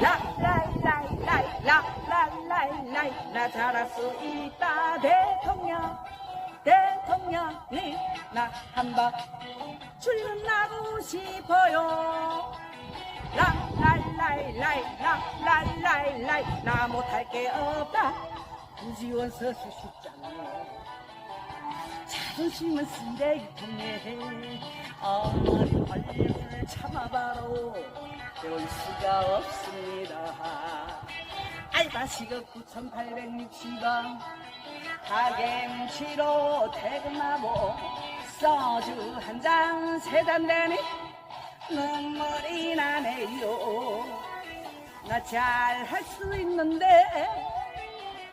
라라라라라라라라나 잘할 수 있다 대통령 대통령님 나 한번 출연하고 싶어요 라라라라라라라라 나 못할 게 없다 우지원 서수 쉽잖아 자존심은 쓰레기통에 어머니 벌림을 참아봐로 배울 수가 없습니다. 알바 시급 9,860원 가게 뭉치로 퇴근하고 소주 한 잔 세 잔 되니? 눈물이 나네요. 나 잘 할 수 있는데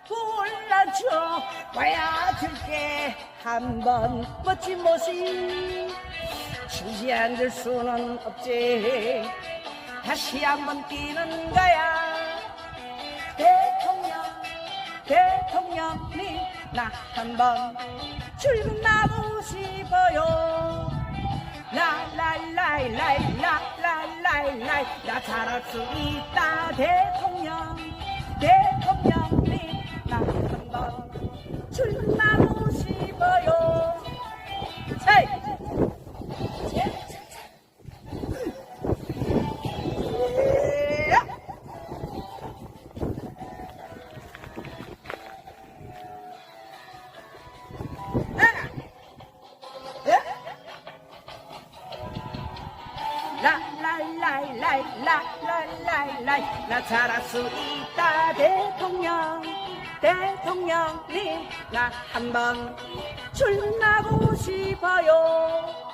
불러줘. 보여줄게. 한번 멋진 모습. 주지 않을 수는 없지 다시 한번 뛰는 거야 대통령 대통령님 나 한번 출근하고 싶어요 라라라이라이 라라라이라이 나 잘할 수 있다 대통령 대통령 라라라이라이 나 잘할 수 있다 대통령 대통령님 나 한번 출근하고 싶어요